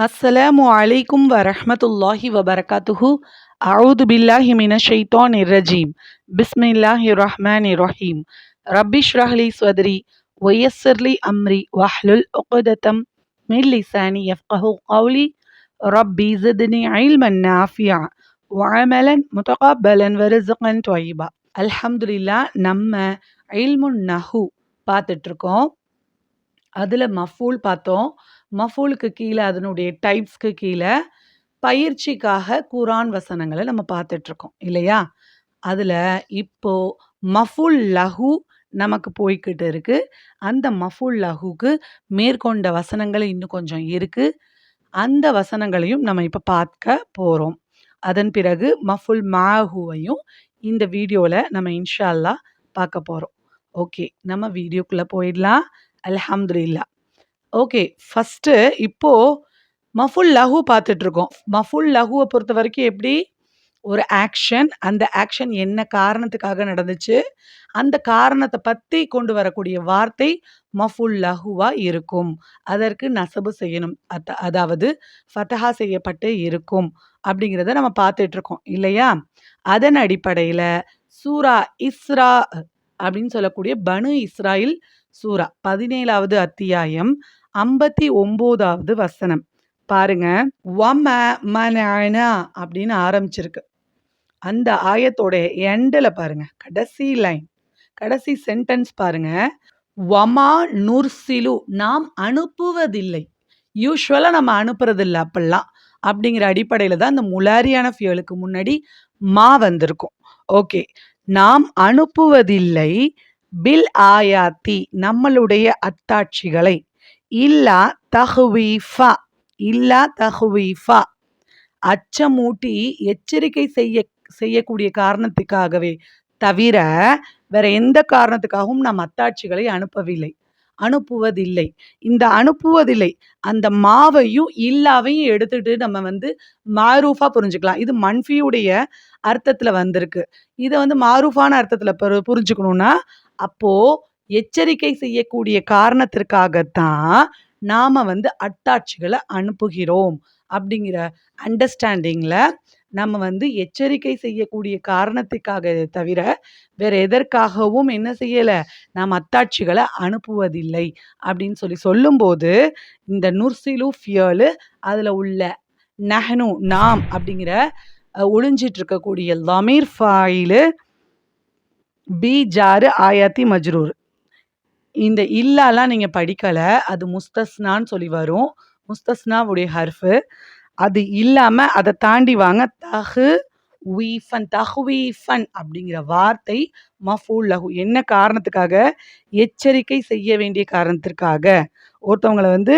அஸ்ஸலாமு அலைக்கும் வரஹ்மத்துல்லாஹி வபரகாத்துஹு அவுது பில்லாஹி மின ஷைத்தான் இரஜீம் பிஸ்மில்லாஹி ரஹ்மான் ரஹீம் ரப்பிஷ் ரஹ்லி ஸ்வத்ரி ஒயஸ்ஸர்லி அம்ரி வஹ்லுல் உக்தத்தம் மின் லிசானி யஃப்கஹு கௌலி ரப்பி ஜித்னி இல்மன் நாஃபியா வஅமலன் முத்தகப்பலன் வரிசுகன் தொய்பா அல்ஹம்துலில்லா நம்ம இல்முன் நஹு பார்த்துட்ருக்கோம் அதில் மஃபூல் பார்த்தோம் மஃபூலுக்கு கீழே அதனுடைய டைப்ஸ்க்கு கீழே பயிற்சிக்காக குரான் வசனங்களை நம்ம பார்த்துட்ருக்கோம் இல்லையா? அதில் இப்போது மஃபுல் லஹு நமக்கு போய்கிட்டு இருக்குது அந்த மஃபுல் லஹுக்கு மேற்கொண்ட வசனங்கள் இன்னும் கொஞ்சம் இருக்குது அந்த வசனங்களையும் நம்ம இப்போ பார்க்க போகிறோம் அதன் பிறகு மஃபுல் மாஹுவையும் இந்த வீடியோவில் நம்ம இன்ஷால்லா பார்க்க போகிறோம் ஓகே நம்ம வீடியோக்குள்ளே போயிடலாம். அல்ஹம்துலில்லா ஓகே. ஃபஸ்ட்டு இப்போது மஃபுல் லஹு பார்த்துட்ருக்கோம். மஃபுல் லஹுவை பொறுத்த வரைக்கும் எப்படி? ஒரு ஆக்ஷன். அந்த ஆக்ஷன் என்ன காரணத்துக்காக நடந்துச்சு? அந்த காரணத்தை பற்றி கொண்டு வரக்கூடிய வார்த்தை மஃபுல் லஹுவா இருக்கும். அதற்கு நசபு செய்யணும். அத்த அதாவது ஃபத்தஹா செய்யப்பட்டு இருக்கும் அப்படிங்கிறத நம்ம பார்த்துட்ருக்கோம். இல்லையா? அதன் அடிப்படையில் சூரா இஸ்ரா அப்படின்னு சொல்லக்கூடிய பனு இஸ்ராயில் சூரா. பதினேழாவது அத்தியாயம். ஐம்பத்தி ஒம்போதாவது வசனம். பாருங்க. வம மனனா அப்படின்னு ஆரம்பிச்சிருக்கு. அந்த ஆயத்தோட எண்டில் பாருங்க. கடைசி லைன். கடைசி சென்டென்ஸ் பாருங்க. வமா நுர்சிலு நாம் அனுப்புவதில்லை. யூஸ்வலாக நம்ம அனுப்புறதில்லை அப்பெல்லாம். அப்படிங்கிற அடிப்படையில் தான் இந்த முலாரியான ஃபியூலுக்கு முன்னாடி மா வந்திருக்கும். ஓகே. நாம் அனுப்புவதில்லை. பில் ஆயாத்தி நம்மளுடைய அத்தாட்சிகளை இல்லா தஹ்வீஃபா இல்லா தஹ்வீஃபா. அச்சமூட்டி எச்சரிக்கை செய்ய செய்யக்கூடிய காரணத்துக்காகவே தவிர வேற எந்த காரணத்துக்காகவும் நாம் அத்தாட்சிகளை அனுப்பவில்லை. அனுப்புவதில்லை. இந்த அனுப்புவதில்லை. அந்த மாவையும் இல்லாவையும் எடுத்துட்டு நம்ம வந்து மாரூஃபா புரிஞ்சுக்கலாம். இது மன்ஃபியுடைய அர்த்தத்துல வந்திருக்கு. இதை வந்து மாரூஃபான அர்த்தத்துல புரிஞ்சுக்கணும்னா அப்போ எச்சரிக்கை செய்யக்கூடிய காரணத்திற்காகத்தான் நாம் வந்து அட்டாட்சிகளை அனுப்புகிறோம். அப்படிங்கிற அண்டர்ஸ்டாண்டிங்கில் நம்ம வந்து எச்சரிக்கை செய்யக்கூடிய காரணத்துக்காக தவிர வேற எதற்காகவும் என்ன செய்யலை? நாம் அத்தாட்சிகளை அனுப்புவதில்லை அப்படின்னு சொல்லி சொல்லும்போது இந்த நுர்சிலு ஃபியலு அதில் உள்ள நஹனு நாம் அப்படிங்கிற ஒளிஞ்சிட்டு இருக்கக்கூடிய லமீர் ஃபாயிலு பி ஜாரு ஆயாத்தி மஜ்ரூர். இந்த இல்லாலாம் நீங்கள் படிக்கலை அது முஸ்தஸ்னான்னு சொல்லி வரும். முஸ்தஸ்னாவுடைய ஹர்ஃபு. அது இல்லாமல் அதை தாண்டி வாங்க தஹு வீஃபன் தஹ்வீஃபன் அப்படிங்கிற வார்த்தை மஃபூல் லஹு. என்ன காரணத்துக்காக? எச்சரிக்கை செய்ய வேண்டிய காரணத்திற்காக. ஒருத்தவங்களை வந்து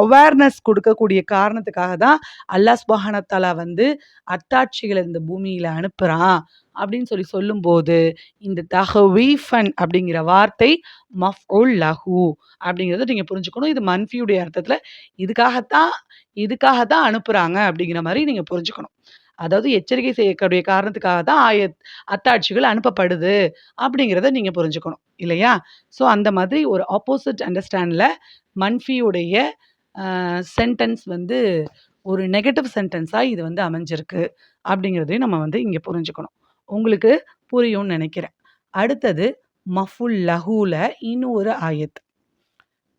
அவேர்னஸ் கொடுக்கக்கூடிய காரணத்துக்காக தான் அல்லாஹ் சுபஹானத்தாலா வந்து அத்தாட்சிகளை இந்த பூமியில் அனுப்புகிறான் அப்படின்னு சொல்லி சொல்லும்போது இந்த தஹவீஃபன் அப்படிங்கிற வார்த்தை மஃபுல் லஹு அப்படிங்கிறத நீங்கள் புரிஞ்சுக்கணும். இது மன்ஃபியுடைய அர்த்தத்தில் இதுக்காகத்தான் இதுக்காகத்தான் அனுப்புகிறாங்க அப்படிங்கிற மாதிரி நீங்கள் புரிஞ்சுக்கணும். அதாவது எச்சரிக்கை செய்யக்கூடிய காரணத்துக்காக தான் ஆய அத்தாட்சிகள் அனுப்பப்படுது அப்படிங்கிறத நீங்கள் புரிஞ்சுக்கணும். இல்லையா? ஸோ அந்த மாதிரி ஒரு ஆப்போசிட் அண்டர்ஸ்டாண்டில் மன்ஃபியுடைய சென்டென்ஸ் வந்து ஒரு நெகட்டிவ் சென்டென்ஸாக இது வந்து அமைஞ்சிருக்கு அப்படிங்கிறதையும் நம்ம வந்து இங்கே புரிஞ்சுக்கணும். உங்களுக்கு புரியும்னு நினைக்கிறேன். அடுத்தது மஃபுல் லஹூல இன்னும் ஒரு ஆயத்.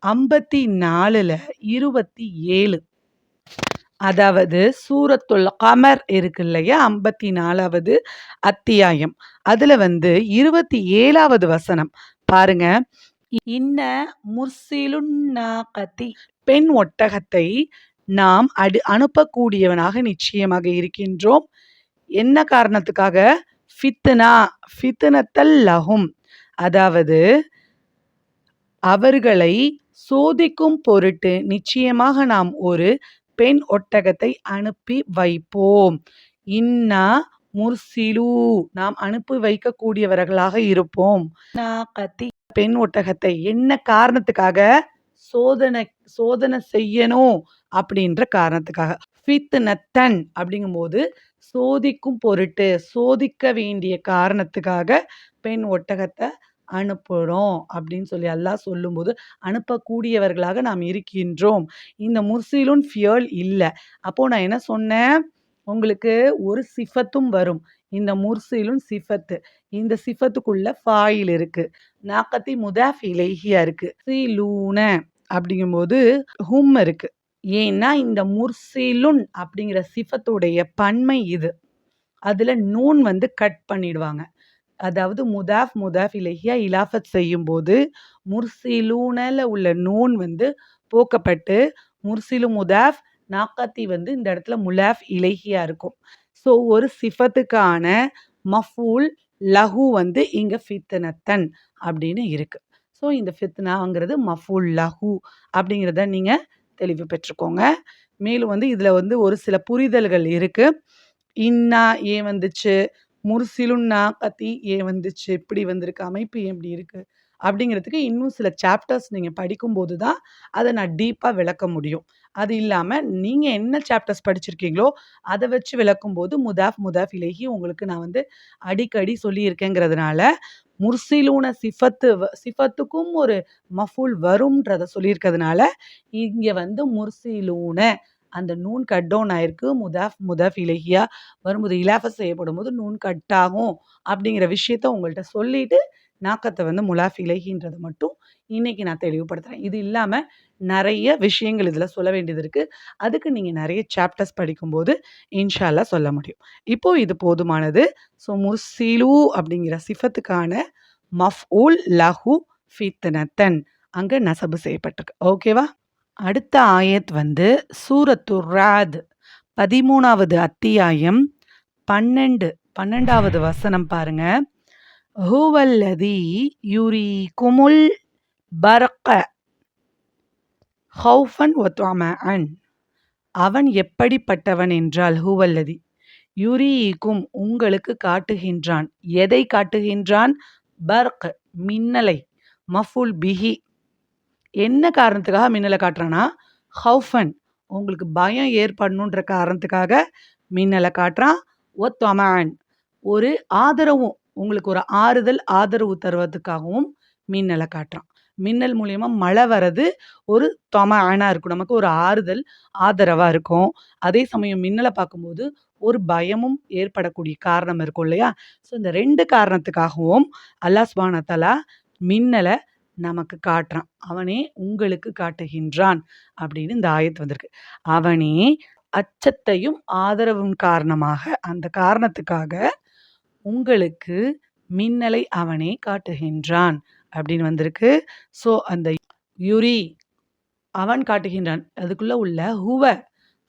ஐம்பத்தி நாலில் இருபத்தி ஏழு அதாவது சூரத்துல் கமர் இருக்கு இல்லையா? ஐம்பத்தி நாலாவது அத்தியாயம். அதில் வந்து இருபத்தி ஏழாவது வசனம். பாருங்க. இன்ன முர்சிலுன்னாகத்தி பெண் ஒட்டகத்தை நாம் அடு அனுப்பக்கூடியவனாக நிச்சயமாக இருக்கின்றோம். என்ன காரணத்துக்காக? ஃபித்னா ஃபித்னத்தல் லஹும். அதாவது அவர்களை சோதிக்கும் பொருட்டு நிச்சயமாக நாம் ஒரு பெண் ஒட்டகத்தை அனுப்பி வைப்போம். இன்னா முர்சிலு. நாம் அனுப்பி வைக்கக்கூடியவர்களாக இருப்போம். பெண் ஒட்டகத்தை என்ன காரணத்துக்காக? சோதனை சோதனை செய்யணும் அப்படின்ற காரணத்துக்காக. ஃபித்னத்தன் அப்படிங்கும்போது சோதிக்கும் பொருட்டு சோதிக்க வேண்டிய காரணத்துக்காக பெண் ஒட்டகத்தை அனுப்புறோம் அப்படின்னு சொல்லி அல்லாஹ் சொல்லும்போது அனுப்பக்கூடியவர்களாக நாம் இருக்கின்றோம். இந்த முர்சிலுன் ஃபியல் இல்லை. அப்போது நான் என்ன சொன்னேன்? உங்களுக்கு ஒரு சிஃபத்தும் வரும். இந்த முர்சிலும் சிஃபத்து. இந்த சிஃபத்துக்குள்ள ஃபாயில் இருக்கு. நாக்கத்தி முதாஃப் இலைஹியா இருக்கு. லூன அப்படிங்கும்போது ஹும் இருக்கு. ஏன்னா இந்த முர்சிலுன் அப்படிங்கிற சிஃபத்துடைய பன்மை இது. அதில் நூன் வந்து கட் பண்ணிடுவாங்க. அதாவது முதாஃப் முதாஃப் இலகியா இலாஃபத் செய்யும்போது முர்சிலூனில் உள்ள நூன் வந்து போக்கப்பட்டு முர்சிலு முதாஃப் நாக்கத்தி வந்து இந்த இடத்துல முலாஃப் இலகியா இருக்கும். ஸோ ஒரு சிஃபத்துக்கான மஃபூல் லஹு வந்து இங்கே ஃபித்தனத்தன் அப்படின்னு இருக்குது ஸோ இந்த ஃபித்னாங்கிறது மஃபூல் லஹு அப்படிங்கிறத நீங்கள் தெளிவு பெற்றுக்கோங்க. மேலும் வந்து இதில் வந்து ஒரு சில புரிதல்கள் இருக்குது இன்னா ஏன் வந்துச்சு? முர்சிலுன்னா கத்தி ஏன் வந்துச்சு? இப்படி வந்திருக்கு அமைப்பு ஏன் இப்படி இருக்குது அப்படிங்கிறதுக்கு இன்னும் சில சாப்டர்ஸ் நீங்கள் படிக்கும்போது தான் அதை நான் டீப்பாக விளக்க முடியும். அது இல்லாமல் நீங்கள் என்ன சாப்டர்ஸ் படிச்சிருக்கீங்களோ அதை வச்சு விளக்கும்போது முதாஃப் முதாஃப் இலகி உங்களுக்கு நான் வந்து அடிக்கடி சொல்லியிருக்கேங்கிறதுனால முர்சிலூன சிஃபத்து சிஃபத்துக்கும் ஒரு மஃபூல் வரும்ன்றத சொல்லியிருக்கிறதுனால இங்கே வந்து முர்சிலூன அந்த நூன் கட் டவுன் ஆயிருக்கு. முதாஃப் முதாஃப் இலகியா வரும்போது இலாஃபஸ் செய்யப்படும் போது நூன் கட் ஆகும் அப்படிங்கிற விஷயத்த உங்கள்கிட்ட சொல்லிட்டு நாக்கத்தை வந்து முலாஃப் இலகின்றதை மட்டும் இன்னைக்கு நான் தெளிவுபடுத்துகிறேன் இது இல்லாமல் நிறைய விஷயங்கள் இதில் சொல்ல வேண்டியது இருக்குது அதுக்கு நீங்கள் நிறைய சாப்டர்ஸ் படிக்கும்போது இன்ஷால்லா சொல்ல முடியும். இப்போது இது போதுமானது. ஸோ முர்சிலு அப்படிங்கிற சிஃபத்துக்கான மஃப் உல் லஹு ஃபித்னத்தன் அங்கே நசபு செய்யப்பட்டிருக்கு. ஓகேவா? அடுத்த ஆயத் வந்து சூரத்து ராத் பதிமூணாவது அத்தியாயம் பன்னெண்டு பன்னெண்டாவது வசனம் பாருங்க. ஹூவல்லதி யுரி குமுல் பரக்க ஹவுஃபன் ஒத்வாமன் அவன் எப்படிப்பட்டவன் என்றால் ஹூவல்லதி. யுரீக்கும் உங்களுக்கு காட்டுகின்றான். எதை காட்டுகின்றான்? பர்க் மின்னலை. மஃபுல் பிஹி. என்ன காரணத்துக்காக மின்னலை காட்டுறான்னா? ஹவுஃபன் உங்களுக்கு பயம் ஏற்படணுன்ற காரணத்துக்காக மின்னலை காட்டுறான் ஒத்தொமேன் ஒரு ஆதரவும் உங்களுக்கு ஒரு ஆறுதல் ஆதரவு தருவதுக்காகவும் மின்னலை காட்டுறான். மின்னல் மூலியமா மழை வர்றது ஒரு தொமனா இருக்கும். நமக்கு ஒரு ஆறுதல் ஆதரவா இருக்கும். அதே சமயம் மின்னலை பார்க்கும்போது ஒரு பயமும் ஏற்படக்கூடிய காரணம் இருக்கும் இல்லையா? ஸோ இந்த ரெண்டு காரணத்துக்காகவும் அல்லாஹ் சுபானத்தலா மின்னலை நமக்கு காட்டுறான். அவனே உங்களுக்கு காட்டுகின்றான் அப்படின்னு இந்த ஆயத்து வந்திருக்கு. அவனே அச்சத்தையும் ஆதரவும் காரணமாக அந்த காரணத்துக்காக உங்களுக்கு மின்னலை அவனே காட்டுகின்றான். அப்படின்னு வந்திருக்கு. ஸோ அந்த யுரி அவன் காட்டுகின்றான். அதுக்குள்ள உள்ள ஹுவ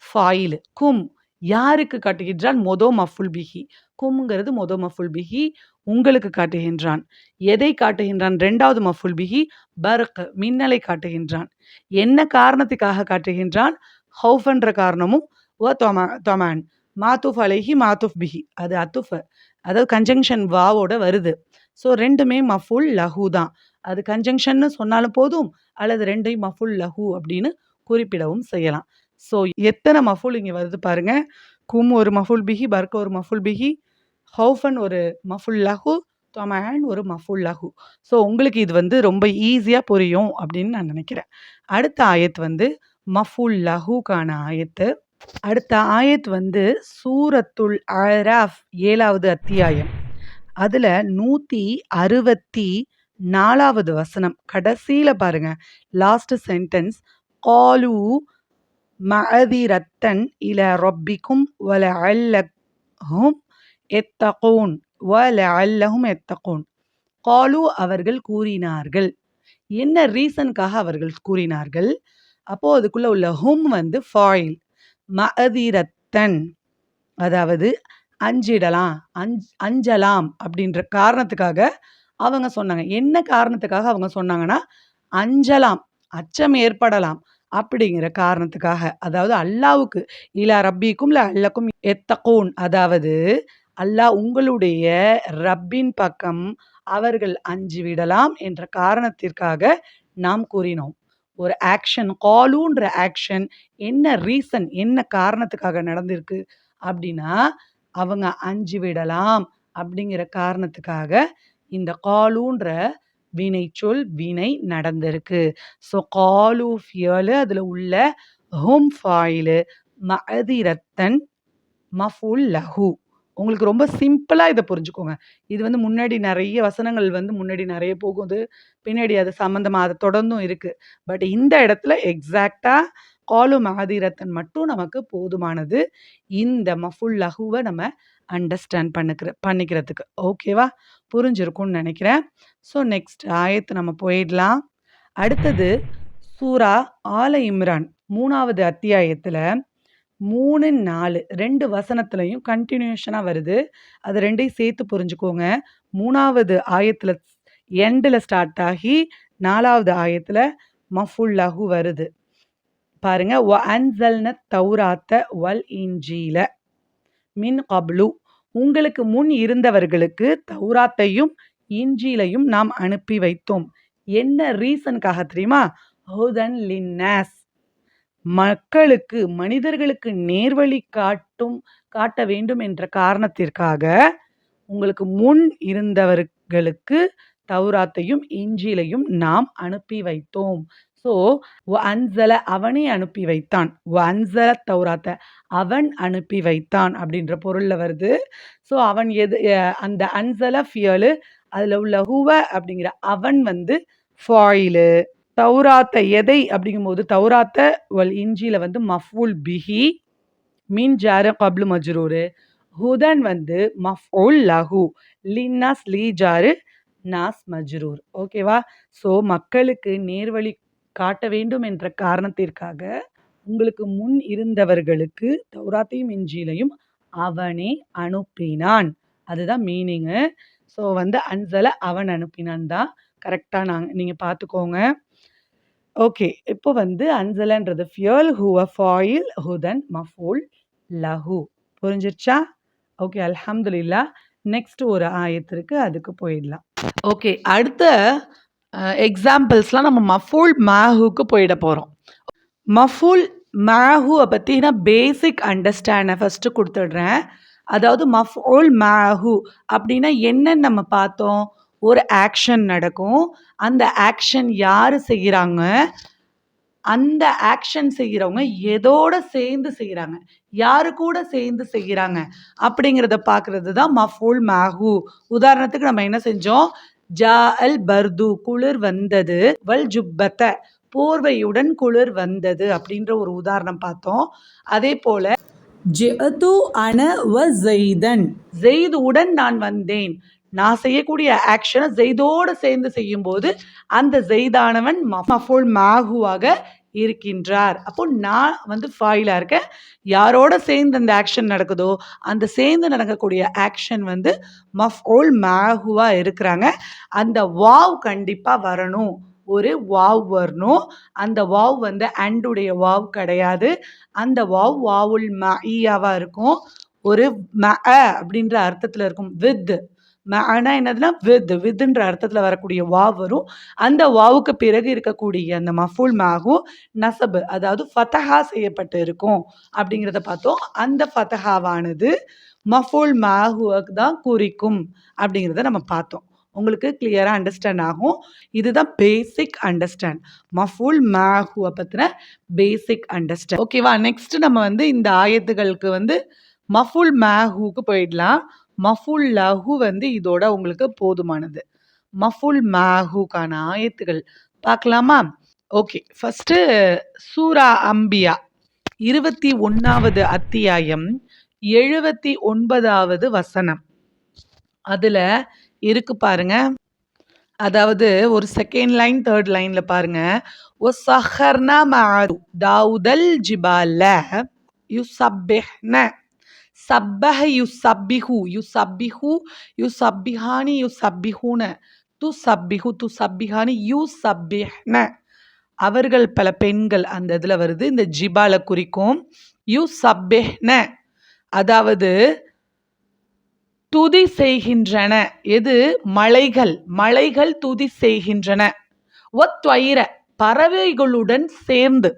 ஃபாயில் கும் யாருக்கு காட்டுகின்றான்? மொதோ மஃபுல் பிஹி. கும்ங்கிறது மொதோ மஃபுல் பிஹி உங்களுக்கு காட்டுகின்றான். எதை காட்டுகின்றான்? ரெண்டாவது மஃபுல் பிஹி பர்க் மின்னலை காட்டுகின்றான். என்ன காரணத்துக்காக காட்டுகின்றான்? ஹவுஃபன்ற காரணமும் ஓ தொமா தொமான் மாத்துஃப் அலைஹி மாத்துஃப் பிஹி. அது அத்துஃப். அதாவது கன்ஜங்ஷன் வாவோட வருது. ஸோ ரெண்டுமே மஃபுல் லஹு தான். அது கன்ஜங்ஷன்னு சொன்னாலும் போதும் அல்லது ரெண்டையும் மஃபுல் லஹு அப்படின்னு குறிப்பிடவும் செய்யலாம். ஸோ எத்தனை மஃபுல் இங்கே வருது பாருங்க. கும் ஒரு மஃபுல் பிஹி பர்க் ஒரு மஃபுல் பிஹி ஹவுஃபன் ஒரு மஃபுல் லஹு தொமேன் ஒரு மஃபுல் லஹு. ஸோ உங்களுக்கு இது வந்து ரொம்ப ஈஸியாக புரியும் அப்படின்னு நான் நினைக்கிறேன். அடுத்த ஆயத் வந்து மஃபுல் லஹுக்கான ஆயத்து. அடுத்த ஆயத் வந்து சூரத்துல் அராஃப் ஏழாவது அத்தியாயம். அதில் நூற்றி அறுபத்தி நாலாவது வசனம். கடைசியில் பாருங்க. லாஸ்ட் சென்டென்ஸ் காலு மஅதிரத்தன் இல ரொப்பிக்கும் வல அல்லஹும் எத்தகோன். வல அல்லஹும் எத்தகோன். காலு அவர்கள் கூறினார்கள். என்ன ரீசனுக்காக அவர்கள் கூறினார்கள்? அப்போது அதுக்குள்ள உள்ள ஹும் வந்து ஃபாயில். மஅதிரத்தன். அதாவது அஞ்சிடலாம் அஞ்ச் அஞ்சலாம் அப்படின்ற காரணத்துக்காக அவங்க சொன்னாங்க. என்ன காரணத்துக்காக அவங்க சொன்னாங்கன்னா அஞ்சலாம் அச்சம் ஏற்படலாம் அப்படிங்கிற காரணத்துக்காக. அதாவது அல்லாவுக்கு இலா ரப்பிக்கும் இல்லை அல்லக்கும் எத்தகூன். அதாவது அல்லாஹ் உங்களுடைய ரப்பின் பக்கம் அவர்கள் அஞ்சு விடலாம் என்ற காரணத்திற்காக நாம் கூறினோம். ஒரு ஆக்ஷன் காலூன்ற ஆக்ஷன் என்ன ரீசன் என்ன காரணத்துக்காக நடந்திருக்கு அப்படின்னா அவங்க அஞ்சு விடலாம் அப்படிங்கிற காரணத்துக்காக இந்த காலுன்ற சொல் வினை நடந்திருக்கு. ஸோ காலு ஃபியலு அதில் உள்ள ஹும் ஃபாயிலு மதிரத்தன் மஃபுல் லஹு. உங்களுக்கு ரொம்ப சிம்பிளாக இதை புரிஞ்சுக்கோங்க. இது வந்து முன்னாடி நிறைய வசனங்கள் வந்து முன்னாடி நிறைய போகுது. பின்னாடி அது சம்மந்தமாக அது தொடர்ந்தும் இருக்குது பட் இந்த இடத்துல எக்ஸாக்டாக காலு மகதீரத்தன் மட்டும் நமக்கு போதுமானது. இந்த மஃபுல் லஹுவை நம்ம அண்டர்ஸ்டாண்ட் பண்ணுக்கிற பண்ணிக்கிறதுக்கு. ஓகேவா புரிஞ்சிருக்கும்னு நினைக்கிறேன். ஸோ நெக்ஸ்ட் ஆயத்து நம்ம போயிடலாம். அடுத்தது சூரா ஆல இம்ரான் மூணாவது அத்தியாயத்தில் மூணு நாலு ரெண்டு வசனத்துலையும் கண்டினியூஷனாக வருது. அது ரெண்டையும் சேர்த்து புரிஞ்சுக்கோங்க. மூணாவது ஆயத்தில் எண்டில் ஸ்டார்ட் ஆகி நாலாவது ஆயத்தில் மஃபுல் லஹு வருது. பாருங்க. ஒ அன்சல்ன தௌராத்த வல் இஞ்சீல மின் கப்லு. உங்களுக்கு முன் இருந்தவர்களுக்கு தௌராத்தையும் இஞ்சிலையும் நாம் அனுப்பி வைத்தோம். என்ன ரீசனுக்காக தெரியுமா? ஹவுதன் லின்னாஸ். மக்களுக்கு மனிதர்களுக்கு நேர்வழி காட்டும் காட்ட வேண்டும் என்ற காரணத்திற்காக உங்களுக்கு முன் இருந்தவர்களுக்கு தௌராத்தையும் இஞ்சிலையும் நாம் அனுப்பி வைத்தோம். ஸோ அன்சல அவனே அனுப்பி வைத்தான். அன்சல தௌராத்த அவன் அனுப்பி வைத்தான் அப்படின்ற பொருளில் வருது. ஸோ அவன் எது அந்த அன்சல ஃபியலு அதில் உள்ள ஹுவ அப்படிங்கிற அவன் வந்து ஃபாயிலு. தௌராத்த எதை அப்படிங்கும்போது தௌராத்த வல் இஞ்சியில் வந்து மஃபூல் பிஹி மீன் ஜாரு கப்லு மஜ்ரூரு. ஹுதன் வந்து மஃபூல் லஹு லின்னாஸ் லீ ஜாரு நாஸ் மஜ்ரூர். ஓகேவா? ஸோ மக்களுக்கு நேர்வழி காட்ட வேண்டும் என்ற காரணத்திற்காக உங்களுக்கு முன் இருந்தவர்களுக்கு தௌராத்தையும் இஞ்சிலையும் அவனே அனுப்பினான். அதுதான் மீனிங்கு ஸோ வந்து அன்சலை அவன் அனுப்பினான் தான். கரெக்டாக நாங்கள் நீங்கள் பார்த்துக்கோங்க ஓகே இப்போ வந்து அன்சலன்றது ஃபியல் ஹுவ ஃபாயில் ஹுதன் மஃபூல் லஹு புரிஞ்சிருச்சா? ஓகே அல்ஹம்துலில்லா நெக்ஸ்ட் ஒரு ஆயத்திற்கு அதுக்கு போயிடலாம். ஓகே அடுத்த எக்ஸாம்பிள்ஸ்லாம் நம்ம மஃபூல் மாஹுக்கு போயிட போகிறோம் மஃபூல் மாஹுவை பற்றின பேசிக் அண்டர்ஸ்டாண்டை ஃபஸ்ட்டு கொடுத்துட்றேன். அதாவது மஃபூல் மாஹு அப்படின்னா என்னன்னு நம்ம பார்த்தோம். ஒரு ஆக்ஷன் நடக்கும். அந்த ஆக்ஷன் யார் செய்கிறாங்க அந்த ஆக்ஷன் செய்கிறவங்க எதோட சேர்ந்து செய்கிறாங்க யாரு கூட சேர்ந்து செய்கிறாங்க அப்படிங்கிறத பார்க்கறது தான் மஃபூல் மாஹு. உதாரணத்துக்கு நம்ம என்ன செஞ்சோம்? ஜா அல் பர்து குளிர் வந்தது. வல் ஜுப்பத்த போர்வையுடன் குளிர் வந்தது அப்படின்ற ஒரு உதாரணம் பார்த்தோம். அதே போல ஜெது அன வ ஜெய்தன் ஜெய்துடன் நான் வந்தேன். நான் செய்யக்கூடிய ஆக்ஷனை ஜெய்தோடு சேர்ந்து செய்யும்போது அந்த ஜெய்தானவன் மஃபுல் மாகுவாக இருக்கின்றார். அப்போ நான் வந்து ஃபாயிலாக இருக்கேன் யாரோட சேர்ந்து அந்த ஆக்ஷன் நடக்குதோ அந்த சேர்ந்து நடக்கக்கூடிய ஆக்ஷன் வந்து மஃபோல் மாகுவாக இருக்கிறாங்க. அந்த வாவ் கண்டிப்பாக வரணும். ஒரு வாவ் வரணும். அந்த வாவ் வந்து அண்டுடைய வாவ் கிடையாது. அந்த வாவ் வாவுல் ம ஈயாவாக இருக்கும். ஒரு ம அப்படின்ற அர்த்தத்தில் இருக்கும். வித் ஆனால் என்னதுன்னா வித் வித்ன்ற அர்த்தத்தில் வரக்கூடிய வாவ் வரும். அந்த வாவுக்கு பிறகு இருக்கக்கூடிய அந்த மஃபூல் மாகும். நசபு அதாவது ஃபத்தஹா செய்யப்பட்டு இருக்கும் அப்படிங்கிறத பார்த்தோம். அந்த ஃபத்தஹாவானது மஃபூல் மாகுவுக்கு தான் குறிக்கும் அப்படிங்கிறத நம்ம பார்த்தோம். உங்களுக்கு கிளியராக அண்டர்ஸ்டாண்ட் ஆகும். இதுதான் பேசிக் அண்டர்ஸ்டாண்ட் மஃபுல் மாஹுவை பற்றின பேசிக் அண்டர்ஸ்டாண்ட் ஓகேவா நெக்ஸ்ட் நம்ம வந்து இந்த ஆயத்துகளுக்கு வந்து மஃபுல் மேஹுக்கு போயிடலாம். மஃபுல் லஹு வந்து இதோட உங்களுக்கு போதுமானது. மஃபுல் மாஹுக்கான ஆயத்துகள். பார்க்கலாமா? ஓகே. ஃபஸ்ட்டு சூரா அம்பியா. இருபத்தி ஒன்றாவது அத்தியாயம் எழுபத்தி ஒன்பதாவது வசனம். அதில் இருக்கு பாருங்க. அதாவது ஒரு செகண்ட் லைன் தேர்ட் லைனில் பாருங்க. ஒ சஹர்னா மாரு தாவுதல் ஜிபால யு சப்பெஹ்ன சப்பஹ யு சப்பிஹு யு சப்பிஹு யு சப்பிஹானி யு சப்பிஹூன து சப்பிஹு து சப்பிஹானி யூ சப்பிஹ்ன அவர்கள் பல பெண்கள் அந்த இதில் வருது இந்த ஜிபால குறிக்கும். யு சப்பிஹ்ன அதாவது துதி செய்கின்றன. எது? மலைகள். மலைகள் துதி செய்கின்றன. ஒத்வைர பறவைகளுடன் சேர்ந்து.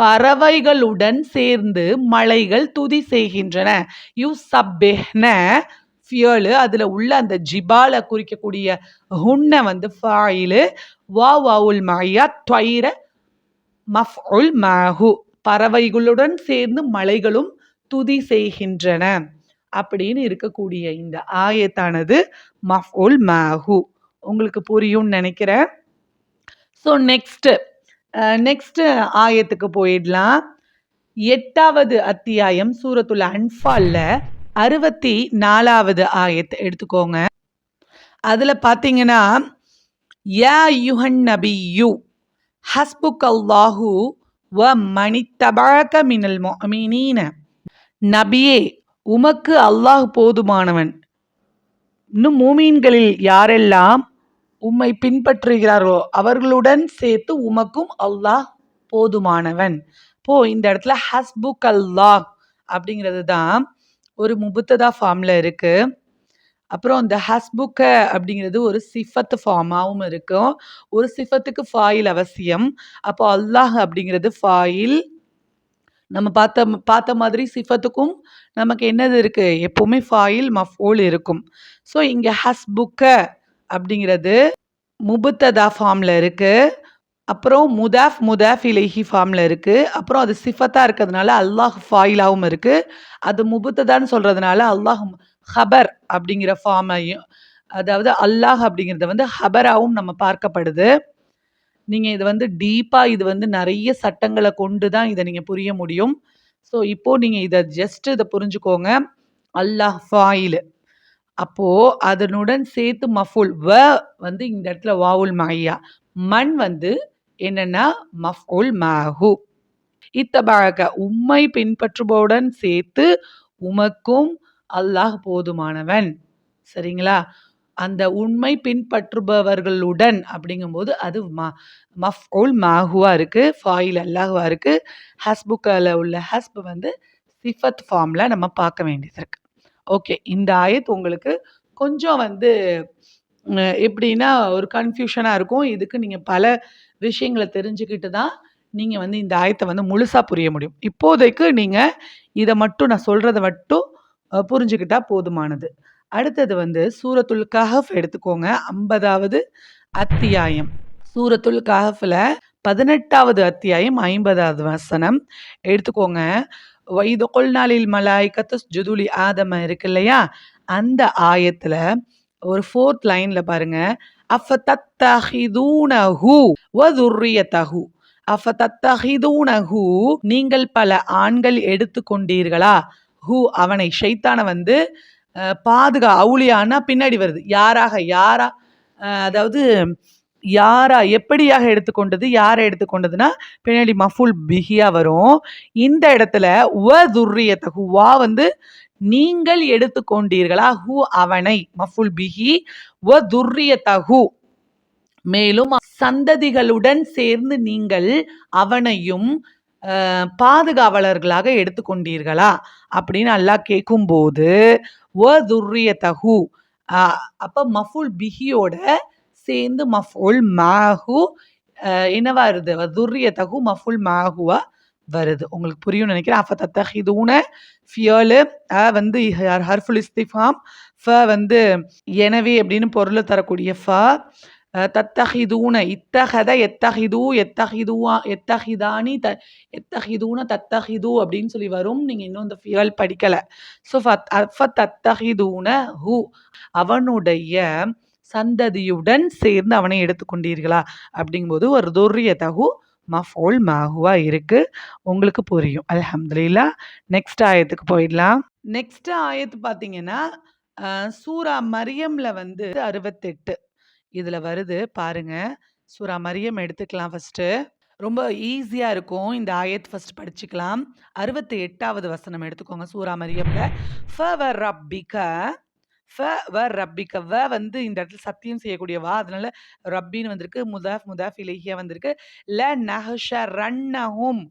பறவைகளுடன் சேர்ந்து மலைகள் துதி செய்கின்றன. யூ சப்பெஹ்ன ஃபியலு அதில் உள்ள அந்த ஜிபால குறிக்கக்கூடிய ஹுன்ன வந்து ஃபாயிலு வா வாவுல் மாயா துவைர மஃப் உல் மாஹு. பறவைகளுடன் சேர்ந்து மலைகளும் துதி செய்கின்றன. அப்படின்னு இருக்கக்கூடிய இந்த ஆயத்தானது மஃப் உல் மாஹு. உங்களுக்கு புரியும்னு நினைக்கிறேன். ஸோ நெக்ஸ்ட்டு நெக்ஸ்ட்டு ஆயத்துக்கு போயிடலாம். எட்டாவது அத்தியாயம் சூரத்துல் அன்ஃபால்ல அறுபத்தி நாலாவது ஆயத்தை எடுத்துக்கோங்க. அதில் பார்த்தீங்கன்னா யா யுஹன் நபியு ஹஸ்புக் அல்லாஹு வ மணித்தபாக மினல் மொமீன நபியே உமக்கு அல்லாஹ் போதுமானவன். இன்னும் மூமீன்களில் யாரெல்லாம் உம்மை பின்பற்றுகிறாரோ அவர்களுடன் சேர்த்து உமக்கும் அல்லாஹ் போதுமானவன். போ இந்த இடத்துல ஹஸ்புக் அல்லாஹ் அப்படிங்கிறது தான் ஒரு முபுத்ததா ஃபார்மில் இருக்குது அப்புறம் இந்த ஹஸ்புக்க அப்படிங்கிறது ஒரு சிஃபத்து ஃபார்மாகவும் இருக்கும் ஒரு சிஃபத்துக்கு ஃபாயில் அவசியம். அப்போ அல்லாஹ் அப்படிங்கிறது ஃபாயில். நம்ம பார்த்த பார்த்த மாதிரி சிஃபத்துக்கும் நமக்கு என்னது இருக்குது எப்போவுமே ஃபாயில் மஃபோல் இருக்கும். ஸோ இங்கே ஹஸ்புக்க அப்படிங்கிறது முபுத்ததா ஃபார்மில் இருக்குது அப்புறம் முதாஃப் முதாஃப் இலேஹி ஃபார்மில் இருக்குது அப்புறம் அது சிஃபத்தாக இருக்கிறதுனால அல்லாஹ் ஃபாயிலாகவும் இருக்குது அது முபுத்ததான்னு சொல்கிறதுனால அல்லாஹ் ஹபர் அப்படிங்கிற ஃபார்மையும் அதாவது அல்லாஹ் அப்படிங்கிறத வந்து ஹபராகவும் நம்ம பார்க்கப்படுது. நீங்கள் இது வந்து டீப்பாக இது வந்து நிறைய சட்டங்களை கொண்டு தான் இதை நீங்கள் புரிய முடியும். ஸோ இப்போது நீங்கள் இதை ஜஸ்ட் இதை புரிஞ்சுக்கோங்க. அல்லாஹ் ஃபாயிலு. அப்போது அதனுடன் சேர்த்து மஃபுல். வ வந்து இந்த இடத்துல வாவுல் மையா மண் வந்து என்னென்னா மஃபுல் மாஹு. இத்தபாக உம்மை பின்பற்றுபவுடன் சேர்த்து உமக்கும் அல்லாஹ் போதுமானவன். சரிங்களா? அந்த உண்மை பின்பற்றுபவர்களுடன் அப்படிங்கும்போது அது ம மஃபுல் மாஹுவா இருக்குது ஃபாயில் அல்லாஹுவா இருக்குது ஹஸ்புக்கில் உள்ள ஹஸ்ப் வந்து சிஃபத் ஃபார்மில் நம்ம பார்க்க வேண்டியது இருக்குது ஓகே இந்த ஆயத் உங்களுக்கு கொஞ்சம் வந்து எப்படின்னா ஒரு கன்ஃபியூஷனாக இருக்கும். இதுக்கு நீங்கள் பல விஷயங்களை தெரிஞ்சுக்கிட்டு தான் நீங்கள் வந்து இந்த ஆயத்தை வந்து முழுசாக புரிய முடியும். இப்போதைக்கு நீங்கள் இதை மட்டும் நான் சொல்கிறத மட்டும் புரிஞ்சுக்கிட்டா போதுமானது. அடுத்தது வந்து சூரத்துல் கஹஃப் எடுத்துக்கோங்க. ஐம்பதாவது அத்தியாயம். சூரத்துல் கஹஃபில் பதினெட்டாவது அத்தியாயம் ஐம்பதாவது வசனம். எடுத்துக்கோங்க. வைது கொல்நாளில் மலாய்கத்து ஜுதுலி ஆதம இருக்கு இல்லையா? அந்த ஆயத்தில் ஒரு ஃபோர்த் லைனில் பாருங்க. அஃப தத்தஹிதூனஹு வதுர்ரியதஹு அஃப தத்தஹிதூனஹு நீங்கள் பல ஆண்கள் எடுத்துக்கொண்டீர்களா ஹூ அவனை ஷைத்தான வந்து பாதுகா அவுளியானா பின்னாடி வருது. யாராக? யாரா? அதாவது யாரா எப்படியாக எடுத்துக்கொண்டது யாரை எடுத்துக்கொண்டதுன்னா பின்னாடி மஃபுல் பிஹியா வரும். இந்த இடத்துல வ துர்ரியத்தகு வா வந்து நீங்கள் எடுத்துக்கொண்டீர்களா ஹூ அவனை மஃபுல் பிஹி வ துர்ரியத்தகு மேலும் சந்ததிகளுடன் சேர்ந்து நீங்கள் அவனையும் பாதுகாவலர்களாக எடுத்துக்கொண்டீர்களா அப்படின்னு அல்லாஹ் கேட்கும்போது வ துர்ரியத்தகு அப்போ மஃபுல் பிஹியோட சேர்ந்து மஃபுல் மாஹு என்னவா வருது? துர்ரியத்தகு மஃபுல் மாஹுவா வருது. உங்களுக்கு புரியும்னு நினைக்கிறேன். அஃப தத்தஹிதூன ஃபியலு வந்து ஹர்ஃபுல் இஸ்திஃபாம் ஃப வந்து எனவே அப்படின்னு பொருளை தரக்கூடிய ஃப தத்தஹிதூன இத்தகத எத்தஹிது எத்தஹிதுவா எத்தஹிதானி த எத்தஹிதூன தத்தஹிது அப்படின்னு சொல்லி வரும். நீங்கள் இன்னும் இந்த ஃபியல் படிக்கலை. ஸோ ஃப தத்தஹிதூன ஹூ. அவனுடைய சந்ததியுடன் சேர்ந்து அவனை எடுத்துக்கொண்டீர்களா? அப்படிங்கும்போது ஒரு துரிய தகு மஃபோல் மாகுவா இருக்கு. உங்களுக்கு புரியும். அலமதுல்லா நெக்ஸ்ட் ஆயத்துக்கு போயிடலாம். நெக்ஸ்ட் ஆயத்து பார்த்தீங்கன்னா சூரா மரியம்ல வந்து அறுபத்தெட்டு. இதில் வருது பாருங்க. சூரா மரியம் எடுத்துக்கலாம் ஃபஸ்ட்டு ரொம்ப ஈஸியாக இருக்கும். இந்த ஆயத் ஃபஸ்ட் படிச்சுக்கலாம். அறுபத்தி எட்டாவது வசனம் எடுத்துக்கோங்க சூரா மரியம்ல. ஃபவர் ரப்பிக்க ஃப வ ரப்பிக்க. வ வந்து இந்த இடத்துல சத்தியம் செய்யக்கூடிய வா. அதனால ரப்பின்னு வந்திருக்கு முதாஃப் முதாஃப் இலகியா வந்திருக்கு. ல நஹஷ ரன்னஹும்.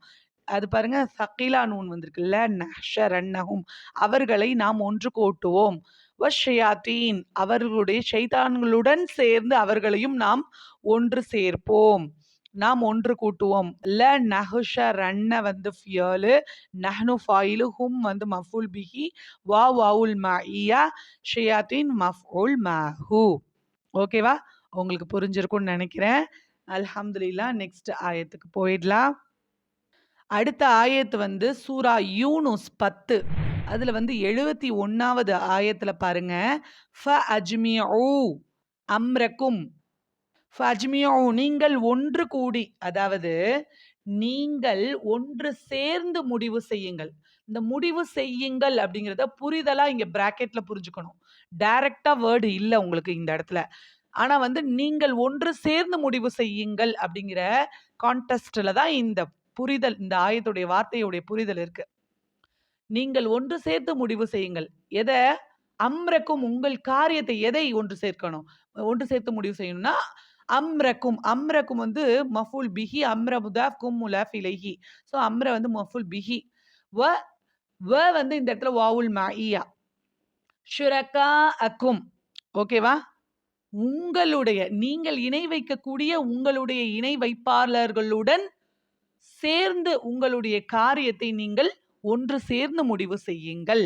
அது பாருங்க சக்கீலா நூன் வந்திருக்கு. ல நஹஷ ரன்னஹும். அவர்களை நாம் ஒன்று கூட்டுவோம். வஷயாத்தீன் அவர்களுடைய சைதான்களுடன் சேர்ந்து அவர்களையும் நாம் ஒன்று சேர்ப்போம். நாம் ஒன்று கூட்டுவோம். ல நஹுஷ ரன்ன வந்து ஃபியலு நஹ்னு ஃபாயிலு ஹும் வந்து மஃபுல் பிஹி வா வாவுல் மஇயா ஷியாத்தின் மஃபுல் மஹு ஓகேவா உங்களுக்கு புரிஞ்சிருக்கும்னு நினைக்கிறேன். அல்ஹம்துலில்லா நெக்ஸ்ட் ஆயத்துக்கு போயிடலாம். அடுத்த ஆயத்து வந்து சூரா யூனுஸ் பத்து. அதில் வந்து எழுபத்தி ஒன்றாவது ஆயத்தில் பாருங்க. ஃப அஜ்மியூ அம்ரக்கும். ஃபஜ்மியோ நீங்கள் ஒன்று கூடி அதாவது நீங்கள் ஒன்று சேர்ந்து முடிவு செய்யுங்கள். இந்த முடிவு செய்யுங்கள் அப்படிங்கிறத புரிதலா இங்க பிராக்கெட்ல புரிஞ்சுக்கணும். டைரக்டா வேர்டு இல்லை உங்களுக்கு இந்த இடத்துல. ஆனா வந்து நீங்கள் ஒன்று சேர்ந்து முடிவு செய்யுங்கள் அப்படிங்கிற கான்டெஸ்ட்ல தான் இந்த புரிதல் இந்த ஆயத்துடைய வார்த்தையுடைய புரிதல் இருக்கு. நீங்கள் ஒன்று சேர்த்து முடிவு செய்யுங்கள். எதை? அம்ரக்கும் உங்கள் காரியத்தை எதை ஒன்று சேர்க்கணும்? ஒன்று சேர்த்து முடிவு செய்யணும்னா அம்ரக்கும் அம்ரக்கும் வந்து மஃபுல் பிஹி அம்ர முதாஃப் கும் முலாஃப் இலைஹி. ஸோ அம்ர வந்து மஃபுல் பிஹி. வ வ வந்து இந்த இடத்துல வாவுல் மஇயா. ஷுரக்கா அக்கும் ஓகேவா உங்களுடைய நீங்கள் இணை வைக்கக்கூடிய உங்களுடைய இணை வைப்பாளர்களுடன் சேர்ந்து உங்களுடைய காரியத்தை நீங்கள் ஒன்று சேர்ந்து முடிவு செய்யுங்கள்.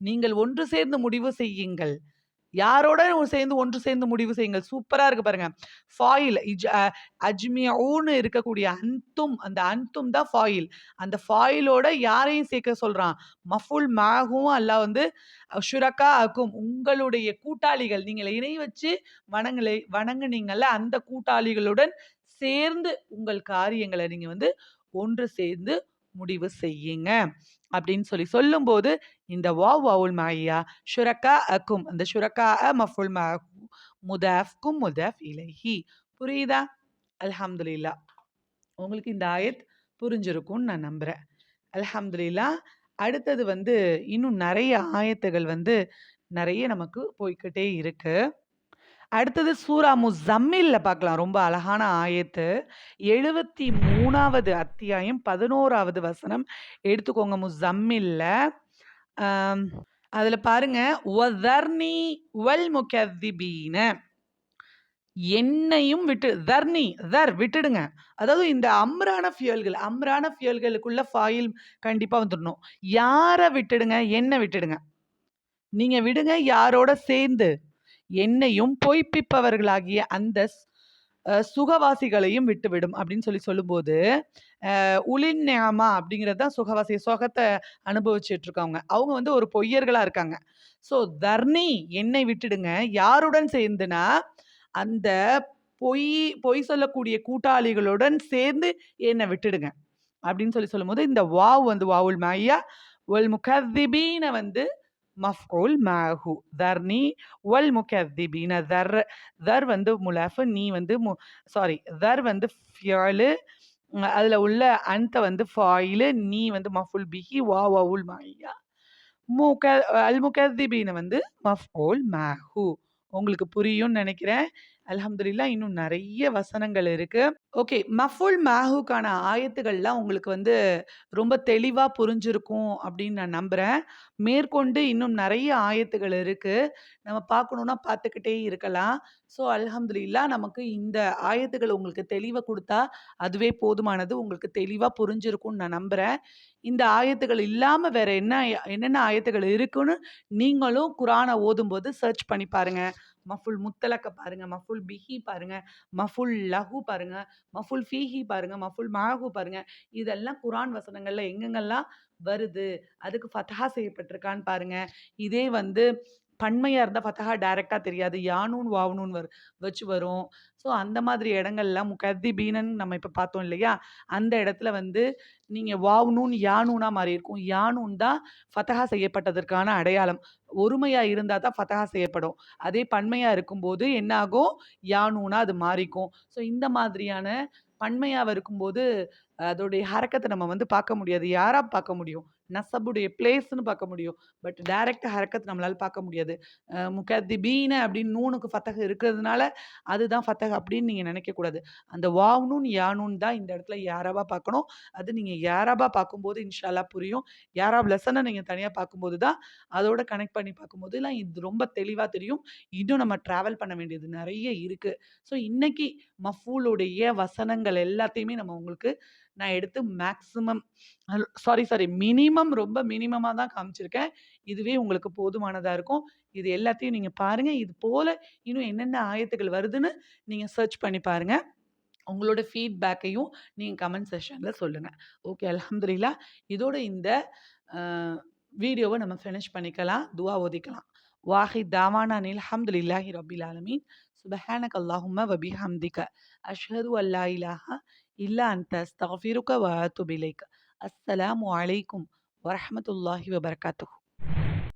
நீங்கள் ஒன்று சேர்ந்து முடிவு செய்யுங்கள். யாரோட சேர்ந்து ஒன்று சேர்ந்து முடிவு செய்யுங்கள். சூப்பரா இருக்கு பாருங்க. ஃபாயில் அஜ்மியூன்னு இருக்கக்கூடிய அந்தும் அந்த அந்தும் தான் ஃபாயில் அந்த ஃபாயிலோட யாரையும் சேர்க்க சொல்றான்? மஃபுல் மாகும் அல்லாஹ் வந்து ஷுரக்கா ஆக்கும். உங்களுடைய கூட்டாளிகள் நீங்கள் இணை வச்சு வணங்கலை வணங்குனீங்கல்ல அந்த கூட்டாளிகளுடன் சேர்ந்து உங்கள் காரியங்களை நீங்க வந்து ஒன்று சேர்ந்து முடிவு செய்யுங்க. அப்படின்னு சொல்லி சொல்லும்போது இந்த வாவ் வாவுல் மாயா ஷுரக்கா அக்கும். அந்த ஷுரக்கா அ மஃபுல் மாஹு முதாஃப்கும் முதாஃப் இலஹி. புரியுதா? அல்ஹம்துலில்லா. உங்களுக்கு இந்த ஆயத் புரிஞ்சிருக்கும்னு நான் நம்புகிறேன் அல்ஹம்துலில்லா அடுத்தது வந்து இன்னும் நிறைய ஆயத்துகள் வந்து நிறைய நமக்கு போய்க்கிட்டே இருக்கு. அடுத்தது சூரா முஸம்மில்ல பார்க்கலாம். ரொம்ப அழகான ஆயத்து. எழுபத்தி மூணாவது அத்தியாயம் பதினோராவது வசனம் எடுத்துக்கோங்க முஸம்மில்ல. அதில் பாருங்க ஒதர்னி வல் முகதிபீன என்னையும் விட்டு தர்னி தர் விட்டுடுங்க. அதாவது இந்த அம்ரான ஃபியல்கள் அம்ரான ஃபியல்களுக்குள்ள ஃபாயில் கண்டிப்பாக வந்துடணும். யாரை விட்டுடுங்க என்ன விட்டுடுங்க. நீங்கள் விடுங்க யாரோட சேர்ந்து. என்னையும் பொய்ப்பிப்பவர்களாகிய அந்த சுகவாசிகளையும் விட்டுவிடும் அப்படின்னு சொல்லி சொல்லும்போது உளின் நியாமா அப்படிங்கிறது தான் சுகவாசி சுகத்தை அனுபவிச்சுட்டு இருக்கவங்க அவங்க வந்து ஒரு பொய்யர்களாக இருக்காங்க. ஸோ தர்ணி என்னை விட்டுடுங்க. யாருடன் சேர்ந்துனா அந்த பொய் பொய் சொல்லக்கூடிய கூட்டாளிகளுடன் சேர்ந்து என்னை விட்டுடுங்க. அப்படின்னு சொல்லி சொல்லும்போது இந்த வாவ் வந்து வாவுல் மாயா ஒல் முகதிபீனை வந்து மஃபூல் மாஹு தர்னி வல் முகத்திபின தர் தர் வந்து முலாஃபு நீ வந்து மு சாரி தர் வந்து ஃபியாலு அதில் உள்ள அன்த வந்து ஃபாயிலு நீ வந்து மஃபுல் பிஹி வா வவுல் மாயா முக அல் முகத்திபின வந்து மஃபூல் மாஹு உங்களுக்கு புரியும்னு நினைக்கிறேன். அலமதுல்லா இன்னும் நிறைய வசனங்கள் இருக்கு. ஓகே மஃபுல் மாஹுக்கான ஆயத்துகள்லாம் உங்களுக்கு வந்து ரொம்ப தெளிவாக புரிஞ்சிருக்கும் அப்படின்னு நான் நம்புறேன். மேற்கொண்டு இன்னும் நிறைய ஆயத்துகள் இருக்கு. நம்ம பார்க்கணுன்னா பார்த்துக்கிட்டே இருக்கலாம். ஸோ அலமதுல்லா நமக்கு இந்த ஆயத்துகள் உங்களுக்கு தெளிவை கொடுத்தா அதுவே போதுமானது. உங்களுக்கு தெளிவாக புரிஞ்சிருக்கும்னு நான் நம்புறேன். இந்த ஆயத்துகள் இல்லாமல் வேற என்ன என்னென்ன ஆயத்துகள் இருக்குன்னு நீங்களும் குரானை ஓதும்போது சர்ச் பண்ணி பாருங்கள் மஃபுல் முத்தலக்க பாருங்க மஃபுல் பிஹி பாருங்க மஃபுல் லஹு பாருங்க மஃபுல் ஃபீஹி பாருங்க மஃபுல் மாஹு பாருங்க. இதெல்லாம் குரான் வசனங்கள்ல எங்கெங்கெல்லாம் வருது அதுக்கு ஃபத்தா செய்யப்பட்டிருக்கான்னு பாருங்க. இதே வந்து பன்மையாக இருந்தால் ஃபதஹா டைரெக்டாக தெரியாது. யானூன் வாவனூன் வரு வச்சு வரும். ஸோ அந்த மாதிரி இடங்கள்லாம் முகத்திபீனன் நம்ம இப்போ பார்த்தோம் இல்லையா? அந்த இடத்துல வந்து நீங்கள் வாவ்னூன் யானூனா மாறி இருக்கும். யானூன் தான் ஃபதஹா செய்யப்பட்டதற்கான அடையாளம். ஒருமையாக இருந்தால் தான் ஃபதஹா செய்யப்படும். அதே பன்மையாக இருக்கும்போது என்ன ஆகும்? யானூனா அது மாறிக்கும். ஸோ இந்த மாதிரியான பன்மையாக இருக்கும்போது அதோடைய ஹரக்கத்தை நம்ம வந்து பார்க்க முடியாது. யாராக பார்க்க முடியும்? நசபுடைய பிளேஸ்ன்னு பார்க்க முடியும். பட் டைரக்ட் ஹரக்கத் நம்மளால் பார்க்க முடியாது. அஹ் முகத்திபீன அப்படின்னு நூனுக்கு ஃபத்தக இருக்கிறதுனால அதுதான் ஃபத்தக அப்படின்னு நீங்கள் நினைக்கக்கூடாது அந்த வாவ்னூன் யானூன் தான் இந்த இடத்துல யாராவா பார்க்கணும். அது நீங்கள் யாராவா பார்க்கும்போது இன்ஷால்லா புரியும். யாரா லெசனை நீங்கள் தனியாக பார்க்கும்போது தான் அதோட கனெக்ட் பண்ணி பார்க்கும்போது எல்லாம் இது ரொம்ப தெளிவாக தெரியும். இன்னும் நம்ம ட்ராவல் பண்ண வேண்டியது நிறைய இருக்குது ஸோ இன்னைக்கு மஃபூலுடைய வசனங்கள் எல்லாத்தையுமே நம்ம உங்களுக்கு நான் எடுத்து மேக்ஸிமம் சாரி சாரி மினிமம் ரொம்ப மினிமமாக தான் காமிச்சிருக்கேன். இதுவே உங்களுக்கு போதுமானதாக இருக்கும். இது எல்லாத்தையும் நீங்கள் பாருங்கள் இது போல் இன்னும் என்னென்ன ஆயத்துகள் வருதுன்னு நீங்கள் சர்ச் பண்ணி பாருங்கள் உங்களோட ஃபீட்பேக்கையும் நீங்கள் கமெண்ட் செஷனில் சொல்லுங்கள் ஓகே அலமதுல்லா இதோட இந்த வீடியோவை நம்ம ஃபினிஷ் பண்ணிக்கலாம். துவா ஒதிக்கலாம் வாஹி தாவானா அனில் அல்ஹம்துலில்லாஹி ரபில் ஆலமீன். சுபஹானக் அல்லாஹும்ம வபி ஹம்திக அஷ்ஹது அல்லா இலாஹா إلا أنت أستغفرك وأتوب إليك. السلام عليكم ورحمة الله وبركاته.